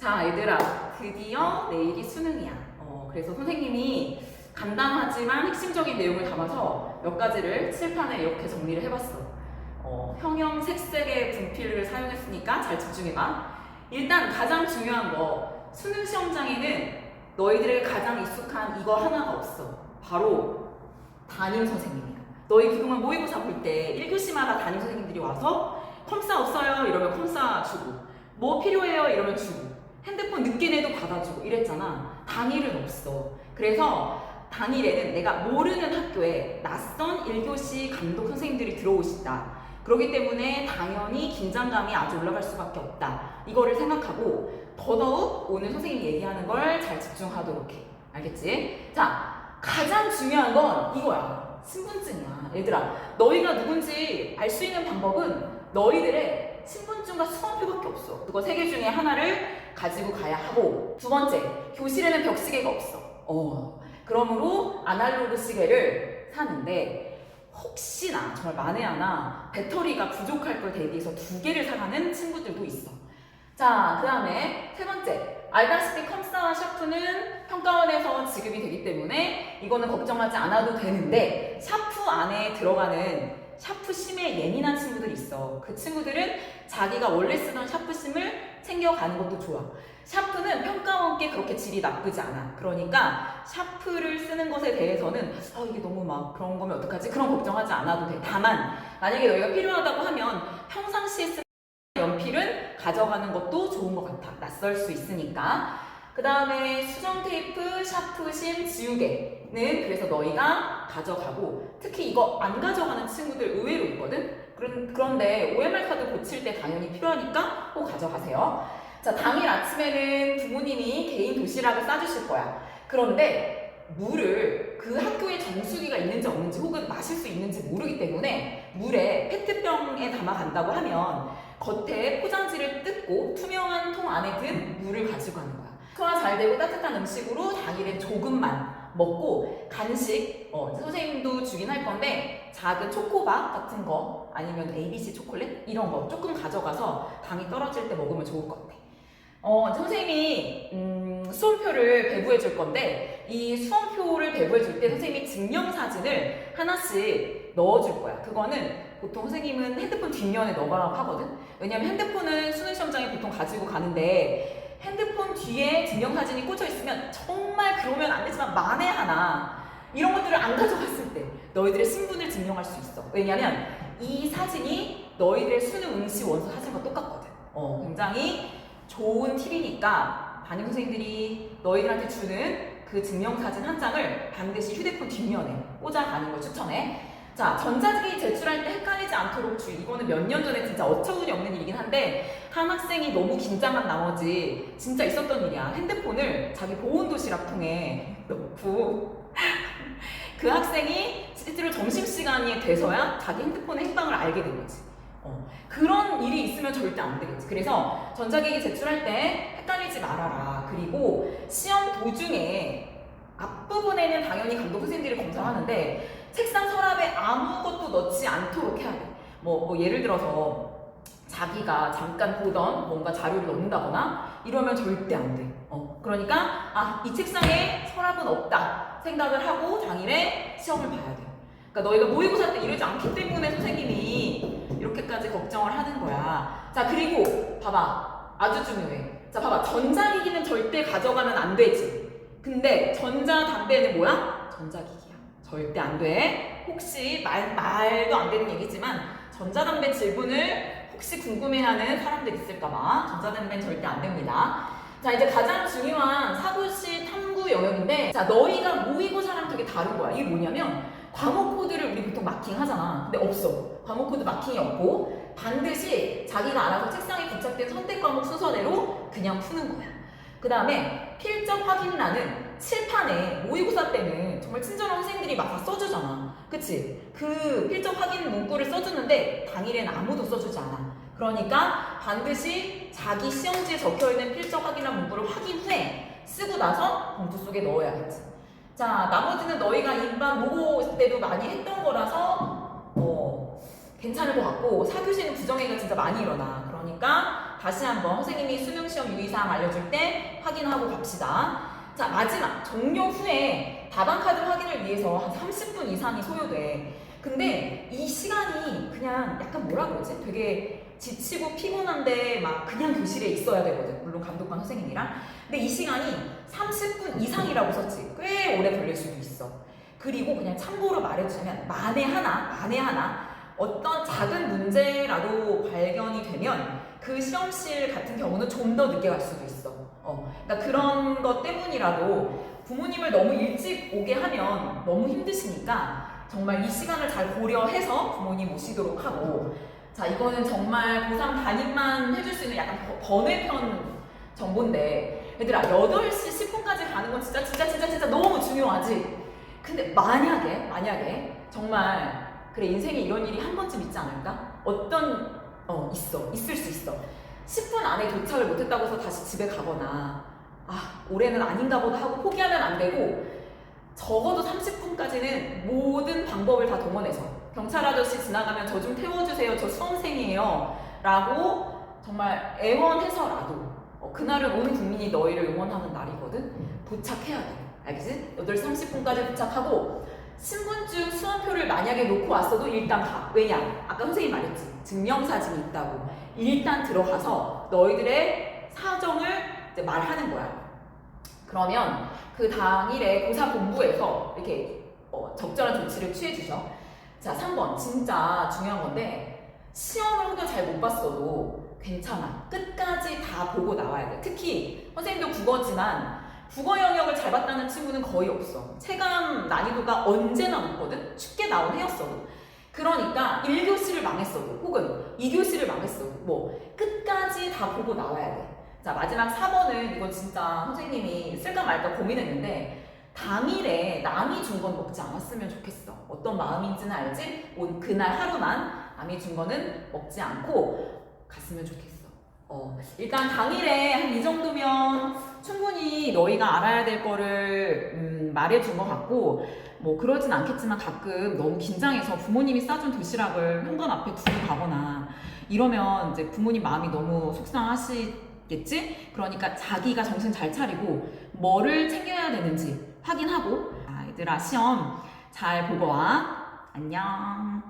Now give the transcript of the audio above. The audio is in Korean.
자, 얘들아, 드디어 내일이 수능이야. 어, 그래서 선생님이 간단하지만 핵심적인 내용을 담아서 몇 가지를 칠판에 이렇게 정리를 해봤어. 어, 형형 색색의 분필을 사용했으니까 잘 집중해봐. 일단 가장 중요한 거, 수능 시험장에는 너희들에게 가장 익숙한 이거 하나가 없어. 바로 담임 선생님이야. 너희 그동안 모의고사 볼 때 1교시마다 담임 선생님들이 와서 컴싸 없어요? 이러면 컴싸 주고 뭐 필요해요? 이러면 주고 핸드폰 늦게 내도 받아주고 이랬잖아. 당일은 없어. 그래서 당일에는 내가 모르는 학교에 낯선 1교시 감독 선생님들이 들어오시다. 그렇기 때문에 당연히 긴장감이 아주 올라갈 수밖에 없다. 이거를 생각하고 더더욱 오늘 선생님이 얘기하는 걸 잘 집중하도록 해. 알겠지? 자, 가장 중요한 건 이거야. 신분증이야. 얘들아, 너희가 누군지 알 수 있는 방법은 너희들의 신분증과 수험표밖에 없어. 그거 세 개 중에 하나를 가지고 가야 하고 두 번째, 교실에는 벽시계가 없어. 어. 그러므로 아날로그 시계를 사는데 혹시나 정말 만에 하나 배터리가 부족할 걸 대비해서 두 개를 사가는 친구들도 있어. 자, 그 다음에 세 번째. 알다시피 컴스타와 샤프는 평가원에서 지급이 되기 때문에 이거는 걱정하지 않아도 되는데 샤프 안에 들어가는 샤프심에 예민한 친구들이 있어. 그 친구들은 자기가 원래 쓰던 샤프심을 챙겨가는 것도 좋아. 샤프는 평가원께 그렇게 질이 나쁘지 않아. 그러니까 샤프를 쓰는 것에 대해서는 아 이게 너무 막 그런 거면 어떡하지? 그런 걱정하지 않아도 돼. 다만 만약에 너희가 필요하다고 하면 평상시에 쓰는 연필은 가져가는 것도 좋은 것 같아. 낯설 수 있으니까. 그 다음에 수정 테이프, 샤프심, 지우개는 그래서 너희가 가져가고 특히 이거 안 가져가는 친구들 의외로 있거든? 그런, 그런데 OMR 카드 고칠 때 당연히 필요하니까 꼭 가져가세요. 자, 당일 아침에는 부모님이 개인 도시락을 싸주실 거야. 그런데 물을 그 학교에 정수기가 있는지 없는지 혹은 마실 수 있는지 모르기 때문에 물에 페트병에 담아 간다고 하면 겉에 포장지를 뜯고 투명한 통 안에 든 물을 가지고 가는 거야. 소화 잘 되고 따뜻한 음식으로 당일에 조금만 먹고 간식 어, 선생님도 주긴 할 건데 작은 초코바 같은 거 아니면 ABC 초콜릿 이런 거 조금 가져가서 당이 떨어질 때 먹으면 좋을 것 같아. 어, 선생님이 음, 수험표를 배부해 줄 건데 이 수험표를 배부해 줄 때 선생님이 증명 사진을 하나씩 넣어 줄 거야. 그거는 보통 선생님은 핸드폰 뒷면에 넣어가라고 하거든. 왜냐면 핸드폰은 수능 시험장에 보통 가지고 가는데 핸드폰 뒤에 증명사진이 꽂혀 있으면 정말 그러면 안 되지만 만에 하나 이런 것들을 안 가져갔을 때 너희들의 신분을 증명할 수 있어. 왜냐면 이 사진이 너희들의 수능 응시 원서 사진과 똑같거든. 어, 굉장히 좋은 팁이니까 담임 선생님들이 너희들한테 주는 그 증명사진 한 장을 반드시 휴대폰 뒷면에 꽂아가는 걸 추천해. 자, 전자기기 제출할 때 헷갈리지 않도록 주의. 이거는 몇 년 전에 진짜 어처구니 없는 일이긴 한데 한 학생이 너무 긴장한 나머지 진짜 있었던 일이야. 핸드폰을 자기 보온 도시락통에 넣고 그 학생이 실제로 점심시간이 돼서야 자기 핸드폰의 행방을 알게 된 거지. 어, 그런 일이 있으면 절대 안 되겠지. 그래서 전자기기 제출할 때 헷갈리지 말아라. 그리고 시험 도중에 앞부분에는 당연히 감독 선생님들이 검사하는데 책상 아무것도 넣지 않도록 해야 돼. 뭐, 뭐 예를 들어서 자기가 잠깐 보던 뭔가 자료를 넣는다거나 이러면 절대 안 돼. 어, 그러니까 아, 이 책상에 서랍은 없다 생각을 하고 당일에 시험을 봐야 돼. 그러니까 너희가 모의고사 때 이러지 않기 때문에 선생님이 이렇게까지 걱정을 하는 거야. 자, 그리고 봐봐. 아주 중요해. 자, 봐봐. 전자기기는 절대 가져가면 안 되지. 근데 전자담배는 뭐야? 전자기기야. 절대 안 돼. 혹시 말, 말도 안 되는 얘기지만 전자담배 질문을 혹시 궁금해하는 사람들 있을까봐 전자담배는 절대 안 됩니다. 자 이제 가장 중요한 사고시 탐구 영역인데 자 너희가 모의고사랑 되게 다른 거야. 이게 뭐냐면 과목 코드를 우리 보통 마킹 하잖아. 근데 없어. 과목 코드 마킹이 없고 반드시 자기가 알아서 책상에 부착된 선택 과목 순서대로 그냥 푸는 거야. 그 다음에 필적 확인란은 칠판에 모의고사 때는 정말 친절한 선생님들이 막 다 써주잖아. 그치? 그 필적 확인 문구를 써주는데 당일엔 아무도 써주지 않아. 그러니까 반드시 자기 시험지에 적혀있는 필적 확인란 문구를 확인 후에 쓰고 나서 봉투 속에 넣어야겠지. 자, 나머지는 너희가 일반 모고 때도 많이 했던 거라서 어, 괜찮을 것 같고 사교시는 부정행위가 진짜 많이 일어나. 그러니까 다시 한번 선생님이 수능 시험 유의사항 알려줄 때 확인하고 갑시다. 자, 마지막 종료 후에 답안 카드 확인을 위해서 한 30분 이상이 소요돼. 근데 이 시간이 그냥 약간 뭐라 그러지? 되게 지치고 피곤한데 막 그냥 교실에 있어야 되거든. 물론 감독관 선생님이랑. 근데 이 시간이 30분 이상이라고 썼지. 꽤 오래 걸릴 수도 있어. 그리고 그냥 참고로 말해주자면 만에 하나, 만에 하나 어떤 작은 문제라도 발견이 되면 그 시험실 같은 경우는 좀 더 늦게 갈 수도 있어. 어, 그러니까 그런 것 때문이라도 부모님을 너무 일찍 오게 하면 너무 힘드시니까 정말 이 시간을 잘 고려해서 부모님 오시도록 하고 자 이거는 정말 고3 담임만 해줄 수 있는 약간 버- 번외편 정보인데 얘들아 8시 10분까지 가는 건 진짜 진짜 진짜 진짜 너무 중요하지 근데 만약에 만약에 정말 그래 인생에 이런 일이 한 번쯤 있지 않을까? 어떤 어 있어. 있을 수 있어. 10분 안에 도착을 못했다고 해서 다시 집에 가거나 아 올해는 아닌가 보다 하고 포기하면 안 되고 적어도 30분까지는 모든 방법을 다 동원해서 경찰 아저씨 지나가면 저 좀 태워주세요. 저 수험생이에요. 라고 정말 애원해서라도 어, 그날은 온 국민이 너희를 응원하는 날이거든. 도착해야 돼. 알겠지? 8시 30분까지 도착하고 신분증 수험표를 만약에 놓고 왔어도 일단 가 왜냐? 아까 선생님이 말했지 증명사진이 있다고 일단 들어가서 너희들의 사정을 이제 말하는 거야 그러면 그 당일에 고사 본부에서 이렇게 어, 적절한 조치를 취해 주셔. 자, 3번 진짜 중요한 건데 시험을 혹여 잘 못 봤어도 괜찮아. 끝까지 다 보고 나와야 돼. 특히 선생님도 국어지만 국어 영역을 잘 봤다는 친구는 거의 없어. 체감 난이도가 언제나 높거든. 쉽게 나온 해였어도. 그러니까 1교시를 망했어도 혹은 2교시를 망했어도 뭐 끝까지 다 보고 나와야 돼. 자 마지막 4번은 이건 진짜 선생님이 쓸까 말까 고민했는데 당일에 남이 준 건 먹지 않았으면 좋겠어 어떤 마음인지는 알지? 온 그날 하루만 남이 준 거는 먹지 않고 갔으면 좋겠어 어 일단 당일에 한 이 정도면 충분히 너희가 알아야 될 거를 음, 말해준 것 같고 뭐 그러진 않겠지만 가끔 너무 긴장해서 부모님이 싸준 도시락을 현관 앞에 두고 가거나 이러면 이제 부모님 마음이 너무 속상하시 겠지? 그러니까 자기가 정신 잘 차리고 뭐를 챙겨야 되는지 확인하고. 아, 얘들아 시험 잘 보고 와. 안녕